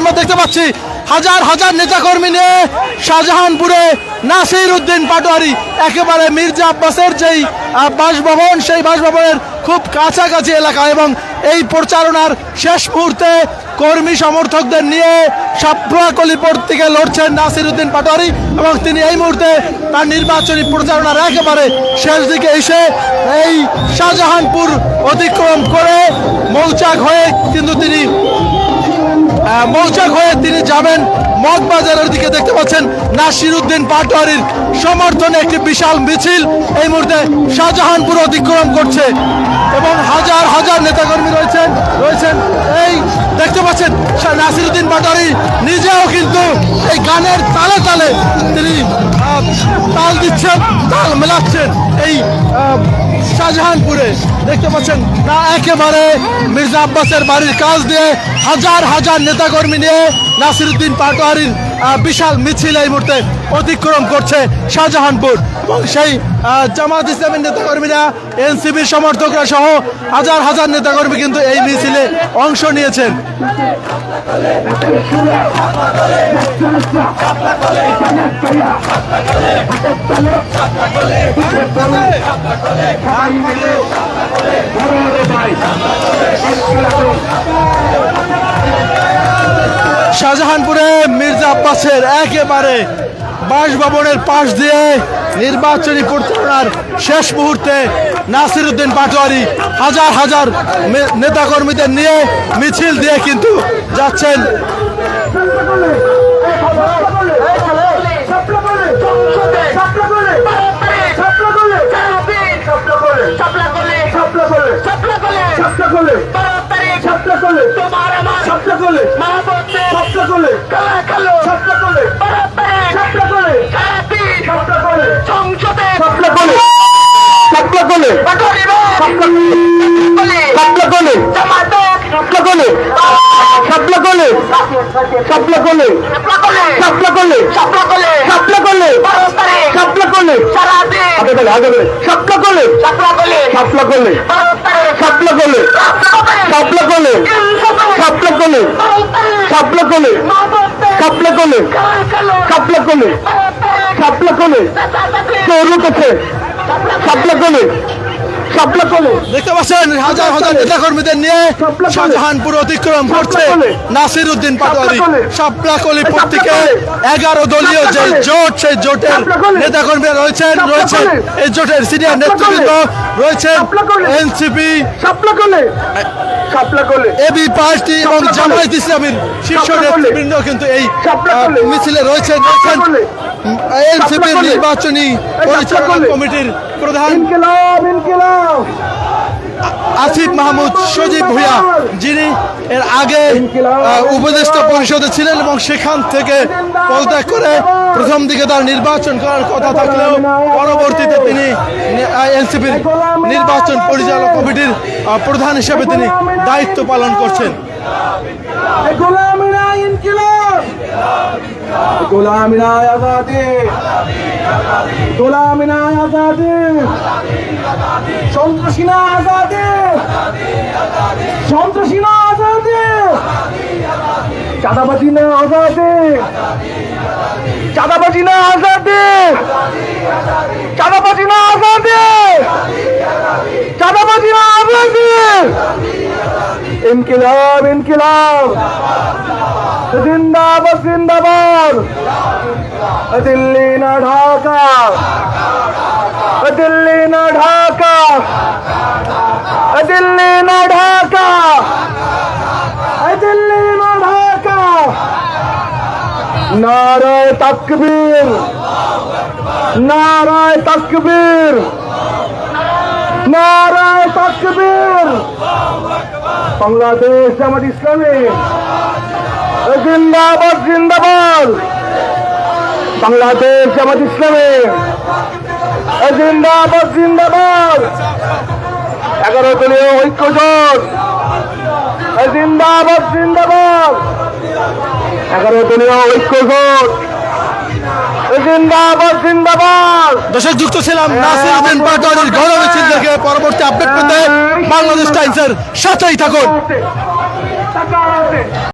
আমরা দেখতে পাচ্ছি হাজার হাজার নেতাকর্মী নিয়ে শাহজাহানপুরে নাসির উদ্দিন পাটোয়ারি, একেবারে মির্জা আব্বাসের যেই বাসভবন, সেই বাসভবনের খুব কাছাকাছি এলাকা এবং এই প্রচারণার শেষ মুহূর্তে কর্মী সমর্থকদের নিয়ে সাপ্রাকলিপোর থেকে লড়ছেন নাসির উদ্দিন পাটোয়ারি এবং তিনি এই মুহূর্তে তার নির্বাচনী প্রচারণার একেবারে শেষ দিকে এসে এই শাহজাহানপুর অতিক্রম করে মৌচাক হয়ে কিন্তু মৌচাক হয়ে তিনি যাবেন মগবাজারের দিকে। দেখতে পাচ্ছেন নাসির উদ্দিন পাটোয়ারির সমর্থনে একটি বিশাল মিছিল। এই মুহূর্তে শাহজাহানপুর অতিক্রম করছে এবং হাজার হাজার নেতাকর্মী রয়েছেন রয়েছেন। এই, দেখতে পাচ্ছেন নাসির উদ্দিন পাটোয়ারি নিজেও কিন্তু গানের তালে তালে তিনি তাল দিচ্ছেন, তাল মেলাচ্ছেন এই শাহজাহানপুরে। দেখতে পাচ্ছেন, না একেবারে মির্জা আব্বাসের বাড়ির কাজ দিয়ে হাজার হাজার নেতাকর্মী নিয়ে নাসিরুদ্দিন পাটোয়ারির বিশাল মিছিল এই মুহূর্তে অতিক্রম করছে শাহজাহানপুর এবং সেই জামাত ইসলামের নেতাকর্মীরা এনসিবির সমর্থকরা সহ হাজার হাজার নেতাকর্মী কিন্তু এই মিছিলে অংশ নিয়েছেন। শাহজাহানপুরে মির্জা আব্বাসের একেবারে বাসভবনের পাশ দিয়ে নির্বাচনী প্রচারণার শেষ মুহূর্তে নাসির উদ্দিন পাটোয়ারি হাজার হাজার নেতাকর্মীদের নিয়ে মিছিল দিয়ে কিন্তু যাচ্ছেন। সাপলা কোলে সাপলা কোলে সাপলা কোলে সাপলা কোলে সাপলা কোলে সারা দিন আগে বলে আগে বলে সাপলা কোলে সাপলা কোলে সাপলা কোলে সাপলা কোলে সাপলা কোলে সাপলা কোলে সংসদে দেখতে পাচ্ছেন হাজার হাজার নেতাকর্মীদের নিয়ে শাহজাহানপুর অতিক্রম করছে নাসির উদ্দিন পাটোয়ারি সাপলাকলিপুর থেকে এগারো দলীয় যে জোট সেই জোটের নেতাকর্মীরা রয়েছেন রয়েছেন এই জোটের সিনিয়র নেতৃবৃন্দ রয়েছেন এনসিপি এবি পার্টি এবং জামায়াত ইসলামের শীর্ষ নেতৃবৃন্দ কিন্তু এই মিছিলে রয়েছেন রয়েছেন এনসিপির নির্বাচনী পরিচালনা কমিটির প্রধান আসিফ মাহমুদ সজীব ভুইয়া যিনি এর আগে উপদেষ্টা পরিষদে ছিলেন এবং সেখান থেকে পদত্যাগ করে প্রথম দিকে তার নির্বাচন করার কথা থাকলেও পরবর্তীতে তিনি এনসিপির নির্বাচন পরিচালক কমিটির প্রধান হিসেবে তিনি দায়িত্ব পালন করছেন। গোলামিনা আজাদি। গোলামিনা আজাদি। সন্ত্রাসীনা আজাদি। সন্ত্রাসীনা আজাদি। চাঁদাবাজি না আজাদি। চাঁদাবাজি না আজাদি। চাঁদাবাজি না আজাদি চাঁদাবাজি না আজাদি ইনকিলাব ইনকিলাব জিন্দাবাদ জিন্দাবাদ দিল্লি না ঢাকা দিল্লি না ঢাকা দিল্লি না ঢাকা দিল্লি না ঢাকা নারায় তাকবীর নারায় তাকবীর নারায় তাকবীর। বাংলাদেশ জামাত ইসলামী। জিন্দাবাদ জিন্দাবাদ। বাংলাদেশ জামাত ইসলামী। জিন্দাবাদ জিন্দাবাদ। এগারো দলীয় ঐক্য জোট। জিন্দাবাদ জিন্দাবাদ। এগারো দলীয় ঐক্য দর্শক যুক্ত ছিলাম নাসির উদ্দিন পাটোয়ারির গণমিছিল থেকে পরবর্তী আপডেট পেতে বাংলাদেশ টাইমসের সাথেই থাকুন।